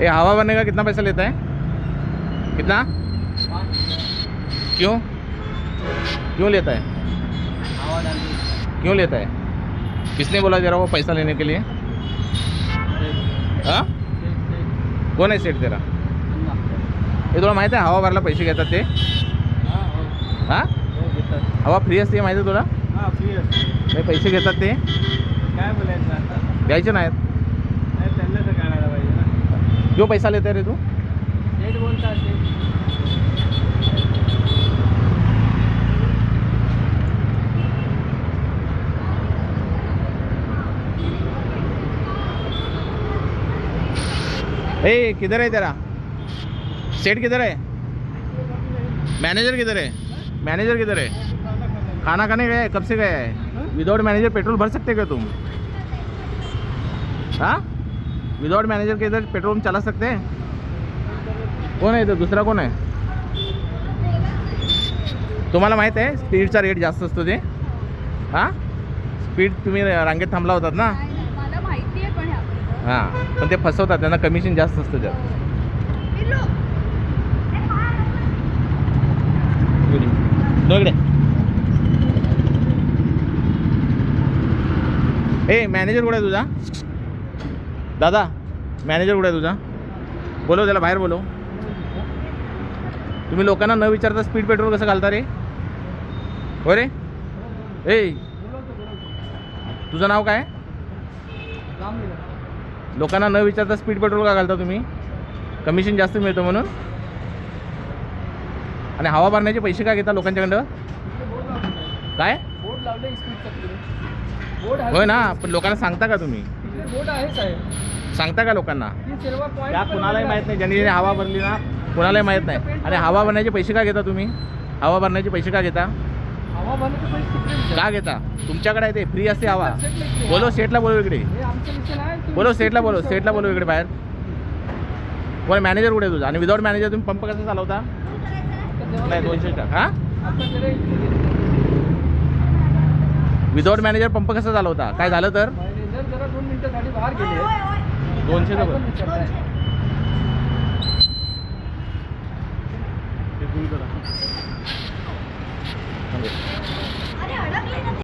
ये हवा भरने का कितना पैसा लेता है? कितना? क्यों? क्यों लेता है? क्यों लेता है? किसने बोला जरा वो पैसा लेने के लिए? हां? कोण आहे सेट तेरा? हे तुला माहिती आहे हवा भरायला पैसे घेतात ते? हां? हवा फ्री असते माहिती आहे तुला? हां नाही पैसे घेतात ते? काय बोलायचं आता? द्यायचे नाहीत. जो पैसा लेते रहे तू? सेट बोलता ए किधर है तेरा? सेठ किधर है? मैनेजर किधर है? मैनेजर किधर है? खाना खाने गया है? कब से गया है? विदाउट मैनेजर पेट्रोल भर सकते क्या तुम? हाँ? विदाउट मैनेजर के इधर पेट्रोल चला सकते हैं? कोण आहे इथं दुसरा कोण आहे तुम्हाला माहीत आहे स्पीडचा रेट जास्त असतो ते? हां? स्पीड तुम्ही रांगेत थांबला होतात ना. हां पण ते फसवतात त्यांना कमिशन जास्त असतं त्यात. ए मॅनेजर कुठे आहे तुझा? दादा मॅनेजर कुठे आहे तुझा? बोलव त्याला बाहेर बोलव. तुम्ही लोकांना न विचारता स्पीड पेट्रोल कसं घालता रे? हो रे? ए तुझं नाव काय? लोकांना न विचारता स्पीड पेट्रोल का घालता तुम्ही? कमिशन जास्त मिळतं म्हणून? आणि हवा भरण्याचे पैसे काय घेता लोकांच्याकडं? काय? होय ना पण लोकांना सांगता का तुम्ही? बोर्ड आहे साहेब. सांगता का लोकांना? त्या कुणालाही माहीत नाही ज्यांनी ज्यांनी हवा भरली ना कुणालाही माहीत नाही. आणि हवा भरण्याचे पैसे का घेता तुम्ही? हवा भरण्याचे पैसे का घेता? हवा भरण्याचे पैसे? का घेता? तुमच्याकडे आहे ते फ्री असते हवा. बोलो सेटला बोलव इकडे. बोलो सेटला बोलो सेटला बोलव इकडे बाहेर. कोण मॅनेजर कुठे तुझा? आणि विदाउट मॅनेजर तुम्ही पंप कसा चालवता? नाही दोनशे टाक हां? विदाउट मॅनेजर पंप कसा चालवता? काय झालं तर? दोन मिनिटासाठी बाहेर गेले. दोनशे ते.